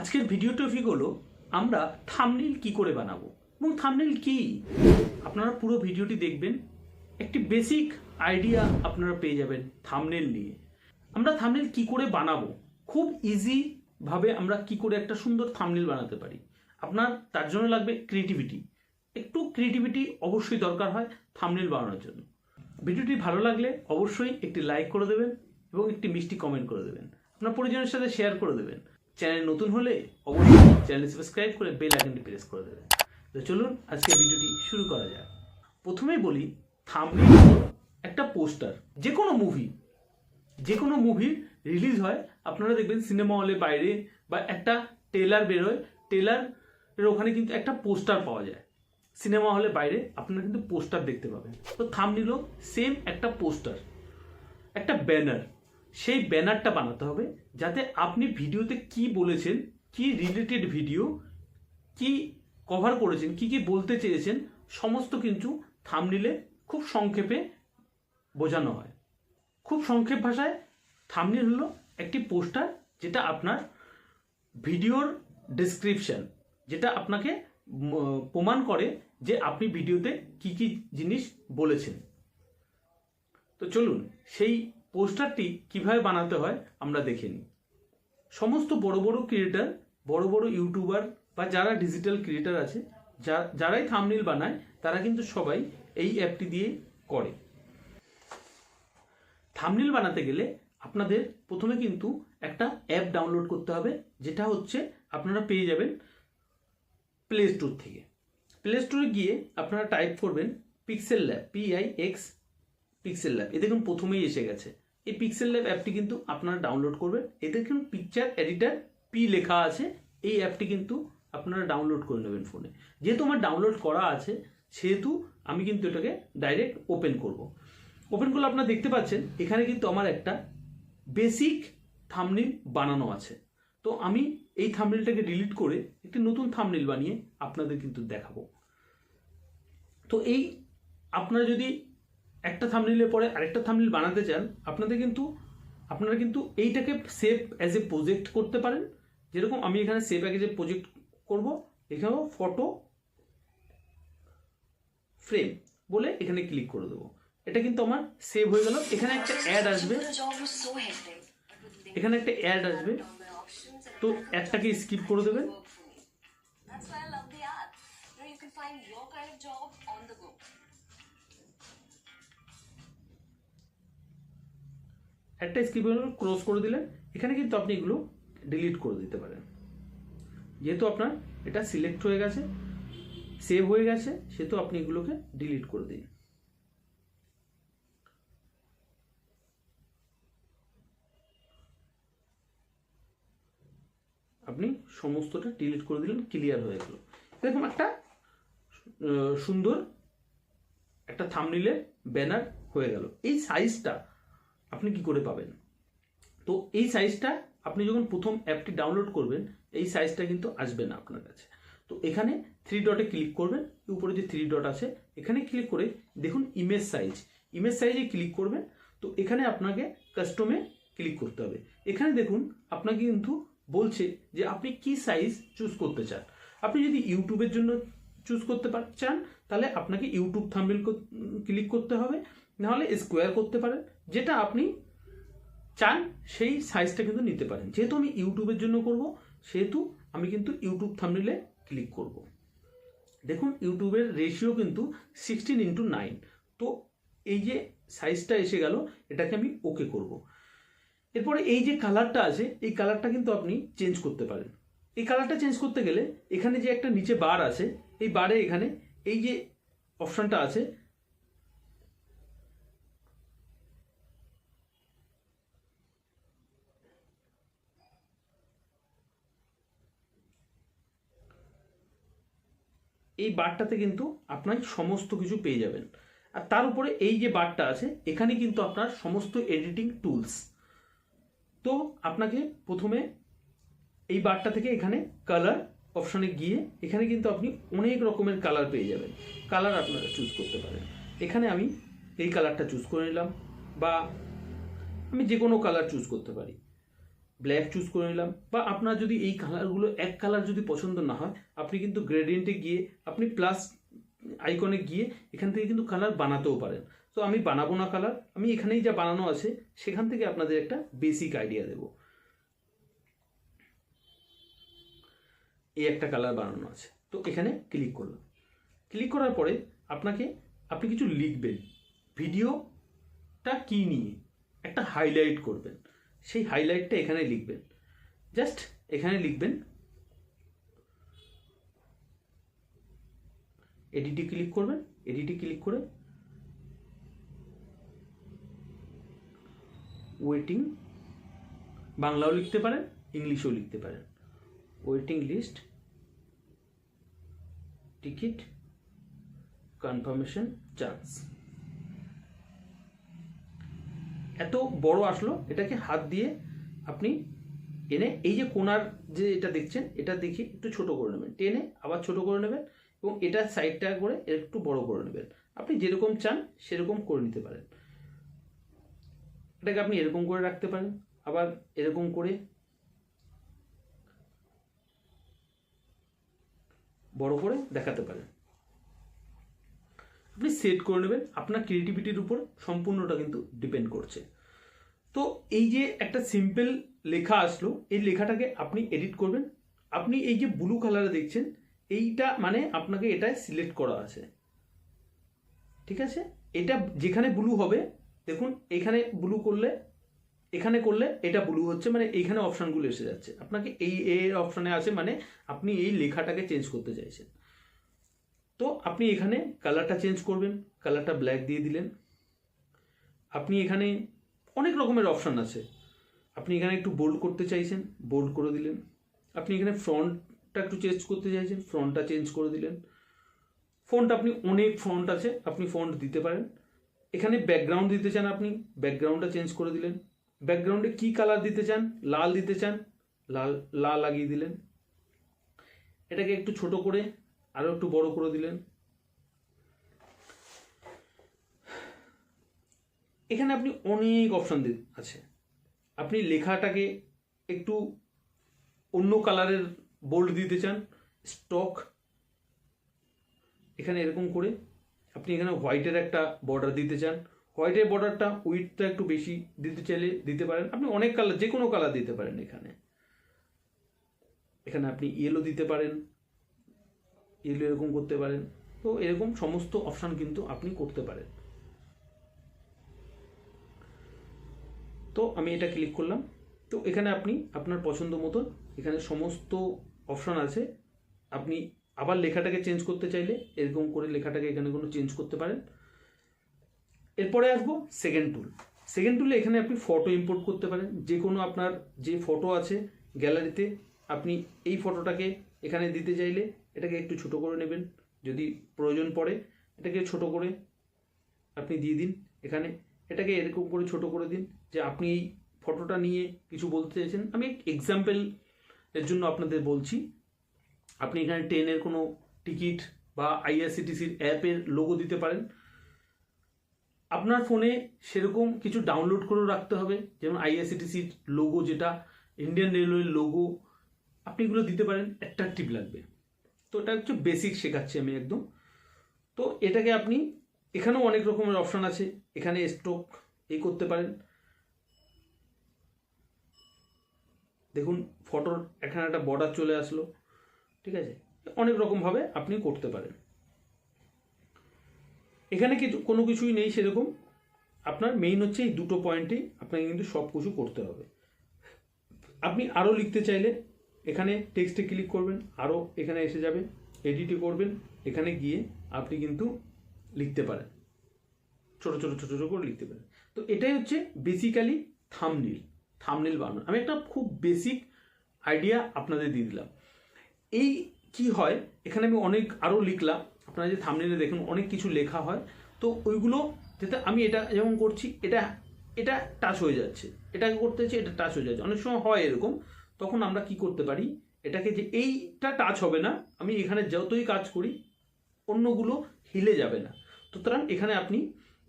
আজকের video topic হলো, আমরা থামনেল কি করে বানাবো? এবং থামনেল কি? আপনারা পুরো ভিডিওটি দেখবেন, একটি বেসিক আইডিয়া আপনারা পেয়ে যাবেন থামনেল নিয়ে। আমরা থামনেল কি করে বানাবো? খুব ইজি ভাবে আমরা কি করে একটা সুন্দর থামনেল বানাতে পারি। আপনার, তার জন্য লাগবে ক্রিয়েটিভিটি একটু ক্রিয়েটিভিটি অবশ্যই দরকার হয় থামনেল বানানোর জন্য। ভিডিওটি ভালো লাগলে অবশ্যই একটি লাইক করে দেবেন এবং একটি মিষ্টি কমেন্ট করে দেবেন। আপনার পরিজনের সাথে শেয়ার করে দেবেন। চ্যানেল নতুন হলে অবশ্যই চ্যানেল সাবস্ক্রাইব করে বেল আইকনটি প্রেস করে দেবেন। তো চলুন আজকে ভিডিওটি শুরু করা যাক। প্রথমেই বলি থামনেল হলো একটা পোস্টার যে কোনো মুভি যে কোনো মুভির রিলিজ হয়, আপনারা দেখবেন সিনেমা হলে বাইরে বা একটা টেলার বেরোয় টেলারের ওখানে কিন্তু একটা পোস্টার পাওয়া যায়। সিনেমা হলে বাইরে আপনারা কিন্তু পোস্টার দেখতে পাবেন। তো থামনিলও সেম একটা পোস্টার একটা ব্যানার সেই ব্যানারটা বানাতে হবে যাতে আপনি ভিডিওতে কি বলেছেন, কি রিলেটেড ভিডিও কি কভার করেছেন, কি কি বলতে চেয়েছেন, সমস্ত কিন্তু থামনিলে খুব সংক্ষেপে বোঝানো হয়। খুব সংক্ষেপ ভাষায় থামনিল হলো একটি পোস্টার যেটা আপনার ভিডিওর ডেসক্রিপশন যেটা আপনাকে প্রমাণ করে যে আপনি ভিডিওতে কি কি জিনিস বলেছেন। তো চলুন, সেই পোস্টারটি কীভাবে বানাতে হয় আমরা দেখে নিই। সমস্ত বড় বড় ক্রিয়েটার, বড় বড় ইউটিউবার বা যারা ডিজিটাল ক্রিয়েটার আছে যারাই থামনিল বানায়, তারা কিন্তু সবাই এই অ্যাপটি দিয়ে করে। থামনিল বানাতে গেলে আপনাদের প্রথমে কিন্তু একটা অ্যাপ ডাউনলোড করতে হবে, যেটা হচ্ছে আপনারা পেয়ে যাবেন প্লে স্টোর থেকে। প্লে স্টোরে গিয়ে আপনারা টাইপ করবেন pixel lab PI X pixel lab এ দেখুন প্রথমেই এসে গেছে। এই পিক্সেল ল্যাব অ্যাপটি কিন্তু আপনারা ডাউনলোড করবেন। এতে কিন্তু পিকচার এডিটার পি লেখা আছে। এই অ্যাপটি কিন্তু আপনারা ডাউনলোড করে নেবেন ফোনে যেহেতু আমার ডাউনলোড করা আছে, সেহেতু আমি কিন্তু এটাকে ডাইরেক্ট ওপেন করব। ওপেন করলে আপনারা দেখতে পাচ্ছেন, এখানে কিন্তু আমার একটা বেসিক থামনিল বানানো আছে। তো আমি এই থামনিলটাকে ডিলিট করে একটি নতুন থামনিল বানিয়ে আপনাদের কিন্তু দেখাবো। তো এই আপনারা যদি একটা থামনিলের পরে আরেকটা থামনিল বানাতে চান, আপনাদের কিন্তু, আপনারা কিন্তু এইটাকে সেভ অ্যাজ এ প্রজেক্ট করতে পারেন। যেরকম আমি এখানে সেভ অ্যাজ এ প্রজেক্ট করব, এখানেও ফটো ফ্রেম বলে এখানে ক্লিক করে দেবো। এটা কিন্তু আমার সেভ হয়ে গেল। এখানে একটা অ্যাড আসবে। এখানে একটা অ্যাড আসবে। তো অ্যাডটাকে স্কিপ করে দেবেন। একটা স্কিপ ক্রস করে দিলেন। এখানে কিন্তু আপনি এগুলো ডিলিট করে দিতে পারেন। যেহেতু আপনার এটা সিলেক্ট হয়ে গেছে সেভ হয়ে গেছে, সেহেতু আপনি এগুলোকে ডিলিট করে দিন। আপনি সমস্তটা ডিলিট করে দিলেন ক্লিয়ার হয়ে গেল। এরকম একটা সুন্দর একটা থামনিলের ব্যানার হয়ে গেল। এই সাইজটা আপনি কি করে পাবেন? তো এই সাইজটা আপনি যখন প্রথম অ্যাপটি ডাউনলোড করবেন, এই সাইজটা কিন্তু আসবে না আপনার কাছে। তো এখানে থ্রি ডটে ক্লিক করবেন উপরে যে থ্রি ডট আছে, এখানে ক্লিক করে দেখুন ইমেজ সাইজ ইমেজ সাইজে ক্লিক করবেন, তো এখানে আপনাকে কাস্টমে ক্লিক করতে হবে। এখানে দেখুন, আপনাকে কিন্তু বলছে যে আপনি কি সাইজ চুজ করতে চান। আপনি যদি ইউটিউবের জন্য চুজ করতে চান, তাহলে আপনাকে ইউটিউব থাম্বেল ক্লিক করতে হবে। নাহলে স্কোয়ার করতে পারেন। যেটা আপনি চান, সেই সাইজটা কিন্তু নিতে পারেন। যেহেতু আমি ইউটিউবের জন্য করব, সেহেতু আমি কিন্তু ইউটিউব থাম্বনেলে ক্লিক করব। দেখুন ইউটিউবের রেশিও কিন্তু সিক্সটিন ইন্টু নাইন তো এই যে সাইজটা এসে গেল, এটাকে আমি ওকে করব। এরপরে এই যে কালারটা আছে, এই কালারটা কিন্তু আপনি চেঞ্জ করতে পারেন। এই কালারটা চেঞ্জ করতে গেলে, এখানে যে একটা নিচে বার আছে, এই বারে এখানে এই যে অপশানটা আছে এই বারটাতে কিন্তু আপনার সমস্ত কিছু পেয়ে যাবেন। আর তার উপরে এই যে বারটা আছে, এখানে কিন্তু আপনার সমস্ত এডিটিং টুলস তো আপনাকে প্রথমে এই বারটা থেকে এখানে কালার অপশানে গিয়ে এখানে কিন্তু আপনি অনেক রকমের কালার পেয়ে যাবেন। কালার আপনারা চুজ করতে পারেন। এখানে আমি এই কালারটা চুজ করে নিলাম বা আমি যে কোনো কালার চুজ করতে পারি। ব্ল্যাক চুজ করে নিলাম, বা আপনার যদি এই কালারগুলো এক কালার যদি পছন্দ না হয়, আপনি কিন্তু গ্রেডিয়েন্টে গিয়ে, আপনি প্লাস আইকনে গিয়ে এখান থেকে কিন্তু কালার বানাতেও পারেন। তো আমি বানাবো না কালার আমি এখানেই যা বানানো আছে, সেখান থেকে আপনাদের একটা বেসিক আইডিয়া দেব। এই একটা কালার বানানো আছে। তো এখানে ক্লিক করলাম। ক্লিক করার পরে আপনাকে, আপনি কিছু লিখবেন। ভিডিওটা কী নিয়ে? একটা হাইলাইট করবেন। সেই হাইলাইটটা এখানে লিখবেন। জাস্ট এখানে লিখবেন। এডিটি ক্লিক করবেন। এডিটি ক্লিক করে ওয়েটিং বাংলাও লিখতে পারেন, ইংলিশেও লিখতে পারেন। Waiting list ticket confirmation chance এত বড় আসলো, এটাকে হাত দিয়ে আপনি এনে এই যে কোনার যে এটা দেখছেন, এটা দেখে একটু ছোট করে নেবেন। টেনে আবার ছোট করে নেবেন এবং এটার সাইডটা করে একটু বড় করে নেবেন। আপনি যেরকম চান সেরকম করে নিতে পারেন। এটাকে আপনি এরকম করে রাখতে পারেন, আবার এরকম করে বড় করে দেখাতে পারেন। আপনি সেট করে নেবেন। আপনার ক্রিয়েটিভিটির উপর সম্পূর্ণটা কিন্তু ডিপেন্ড করছে। তো এই যে একটা সিম্পল লেখা আসলো, এই লেখাটাকে আপনি এডিট করবেন। আপনি এই যে ব্লু কালারে দেখছেন, এইটা মানে আপনাকে এটা সিলেক্ট করা আছে। ঠিক আছে? এটা যেখানে ব্লু হবে, দেখুন, এখানে ব্লু করলে, এখানে করলে এটা ব্লু হচ্ছে মানে এইখানে অপশানগুলো এসে যাচ্ছে। আপনাকে এই এর অপশানে আছে মানে আপনি এই লেখাটাকে চেঞ্জ করতে চাইছেন। তো আপনি এখানে কালারটা চেঞ্জ করবেন কালারটা ব্ল্যাক দিয়ে দিলেন। আপনি এখানে অনেক রকমের অপশান আছে। আপনি এখানে একটু বোল্ড করতে চাইছেন বোল্ড করে দিলেন। আপনি এখানে ফ্রন্টটা একটু চেঞ্জ করতে চাইছেন ফ্রন্টটা চেঞ্জ করে দিলেন। ফন্ট আপনি অনেক ফন্ট আছে, আপনি ফন্ট দিতে পারেন। এখানে ব্যাকগ্রাউন্ড দিতে চান আপনি ব্যাকগ্রাউন্ডটা চেঞ্জ করে দিলেন। ব্যাকগ্রাউন্ডে কি কালার দিতে চান? লাল দিতে চান। লাল লাল লাগিয়ে দিলেন। এটাকে একটু ছোট করে আরও একটু বড় করে দিলেন। এখানে আপনি অনেক অপশান আছে। আপনি লেখাটাকে একটু অন্য কালারের বোল্ড দিতে চান স্টক এখানে এরকম করে আপনি এখানে হোয়াইটের একটা বর্ডার দিতে চান। হোয়াইটের বর্ডারটা উইথটা একটু বেশি দিতে চাইলে দিতে পারেন। আপনি অনেক কালার যে কোনো কালার দিতে পারেন এখানে। এখানে আপনি ইয়েলো দিতে পারেন। ইয়েলো এরকম করতে পারেন। তো এরকম সমস্ত অপশান কিন্তু আপনি করতে পারেন। তো আমি এটা ক্লিক করলাম। তো এখানে আপনি আপনার পছন্দ মতন এখানে সমস্ত অপশান আছে। আপনি আবার লেখাটাকে চেঞ্জ করতে চাইলে এরকম করে লেখাটাকে এখানে কোনো চেঞ্জ করতে পারেন। এরপরে আসব সেকেন্ড টুল সেকেন্ড টুলে এখানে আপনি ফটো ইম্পোর্ট করতে পারেন। যে কোনো আপনার যে ফটো আছে গ্যালারিতে আপনি এই ফটোটাকে এখানে দিতে চাইলে এটাকে একটু ছোট করে নেবেন। যদি প্রয়োজন পড়ে, এটাকে ছোট করে আপনি দিয়ে দিন এখানে। এটাকে এরকম করে ছোট করে দিন যে আপনি এই ফটোটা নিয়ে কিছু বলতে চাইছেন। আমি এক্সাম্পল এর জন্য আপনাদের বলছি। আপনি এখানে ট্রেনের কোনো টিকিট বা আইআরসিটিসির অ্যাপের লোগো দিতে পারেন। আপনার ফোনে সেরকম কিছু ডাউনলোড করেও রাখতে হবে। যেমন আইআরসিটিসির লোগো যেটা ইন্ডিয়ান রেলওয়ের লোগো আপনি এগুলো দিতে পারেন অ্যাট্রাকটিভ লাগবে। তো এটা হচ্ছে বেসিক শেখাচ্ছি আমি একদম। তো এটাকে আপনি, এখানেও অনেক রকমের অপশান আছে। এখানে স্ট্রোক এই করতে পারেন। দেখুন ফটোর এখানে একটা বর্ডার চলে আসলো, ঠিক আছে? অনেক রকমভাবে আপনি করতে পারেন। এখানে কিছু, কোনো কিছুই নেই সেরকম। আপনার মেইন হচ্ছে এই দুটো পয়েন্টেই আপনাকে কিন্তু সব কিছু করতে হবে। আপনি আরও লিখতে চাইলে এখানে টেক্সটে ক্লিক করবেন আরও এখানে এসে যাবে এডিটে করবেন, এখানে গিয়ে আপনি কিন্তু লিখতে পারেন। ছোট ছোট ছোট, ছোটো করে লিখতে পারেন। তো এটাই হচ্ছে বেসিক্যালি থামনিল থামনেল বানানো। আমি একটা খুব বেসিক আইডিয়া আপনাদের দিয়ে দিলাম। এই কি হয়, এখানে আমি অনেক আরও লিখলাম। আপনারা যে থামনেলে দেখুন, অনেক কিছু লেখা হয়। তো ওইগুলো যাতে আমি এটা যেমন করছি, এটা এটা টাচ হয়ে যাচ্ছে। এটাকে করতে হচ্ছে, এটা টাচ হয়ে যাচ্ছে। অনেক সময় হয় এরকম। তখন আমরা কি করতে পারি? এটাকে যে এইটা টাচ হবে না, আমি এখানে যতই কাজ করি, অন্যগুলো হিলে যাবে না। সুতরাং এখানে আপনি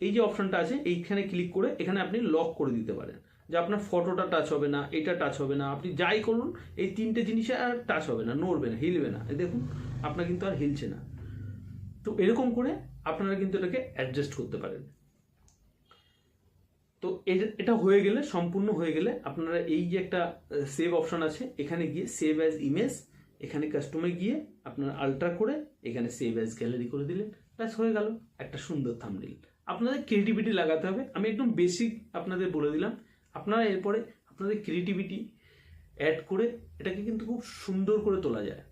এই যে অপশানটা আছে, এইখানে ক্লিক করে এখানে আপনি লক করে দিতে পারেন। যে আপনার ফটোটা টাচ হবে না, এটা টাচ হবে না, আপনি যাই করুন, এই তিনটে জিনিসে আর টাচ হবে না, নড়বে না, হিলবে না। দেখুন, আপনার কিন্তু আর হিলছে না। তো এরকম করে আপনারা কিন্তু এটাকে অ্যাডজাস্ট করতে পারেন। তো এটা হয়ে গেলে, সম্পূর্ণ হয়ে গেলে আপনারা এই যে একটা সেভ অপশন আছে, এখানে গিয়ে সেভ অ্যাজ ইমেজ এখানে কাস্টমে গিয়ে আপনারা আল্ট্রা করে এখানে সেভ অ্যাজ গ্যালারি করে দিলেন। ব্যাস, হয়ে গেল। একটা সুন্দর থামনেল আপনাদের ক্রিয়েটিভিটি লাগাতে হবে। আমি একদম বেসিক আপনাদের বলে দিলাম। আপনারা এরপরে আপনাদের ক্রিয়েটিভিটি অ্যাড করে এটাকে কিন্তু খুব সুন্দর করে তোলা যায়।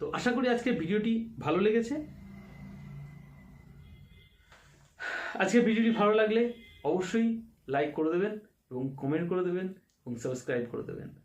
তো আশা করি আজকের ভিডিওটি ভালো লেগেছে। আজকের ভিডিওটি ভালো লাগলে অবশ্যই লাইক করে দেবেন এবং কমেন্ট করে দেবেন এবং সাবস্ক্রাইব করে দেবেন।